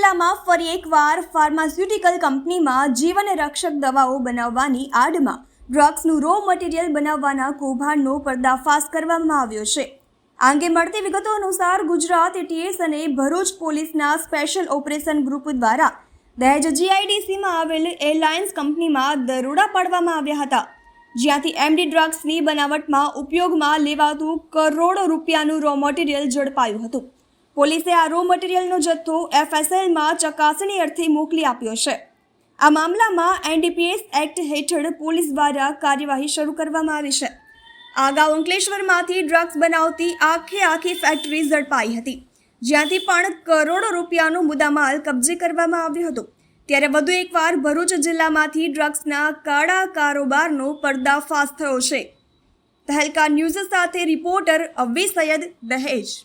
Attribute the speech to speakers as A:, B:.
A: જિલ્લામાં ફરી એકવાર ફાર્માસ્યુટિકલ કંપનીમાં જીવન રક્ષક દવાઓ બનાવવાની આડમાં. ડ્રગ્સનું રો મટીરિયલ બનાવવાના કૌભાંડનો પર્દાફાશ કરવામાં આવ્યો છે. આ અંગે મળતી વિગતો અનુસાર ગુજરાત એટીએસ અને ભરૂચ પોલીસના સ્પેશિયલ ઓપરેશન ગ્રુપ દ્વારા દહેજ જીઆઈડીસીમાં આવેલ એરલાઇન્સ કંપનીમાં દરોડા પાડવામાં આવ્યા હતા. જ્યાંથી એમડી ડ્રગ્સની બનાવટમાં ઉપયોગમાં લેવાતું કરોડો રૂપિયાનું રો મટીરિયલ ઝડપાયું હતું. પોલીસે આ રો મટીરિયલનો જથ્થો એફએસએલમાં ચકાસણી અર્થે મોકલી આપ્યો છે. આ મામલામાં એનડીપીએસ એક્ટ હેઠળ પોલીસ દ્વારા કાર્યવાહી શરૂ કરવામાં આવી છે. અગાઉ અંકલેશ્વરમાંથી ડ્રગ્સ બનાવતી આખે આખી ફેક્ટરી ઝડપાઈ હતી. જ્યાંથી પણ કરોડો રૂપિયાનો મુદ્દામાલ કબજે કરવામાં આવ્યો હતો. ત્યારે વધુ એકવાર ભરૂચ જિલ્લામાંથી ડ્રગ્સના કાળા કારોબારનો પર્દાફાશ થયો છે. તહેલકા ન્યૂઝ સાથે રિપોર્ટર અવ્વી સૈયદ દહેજ.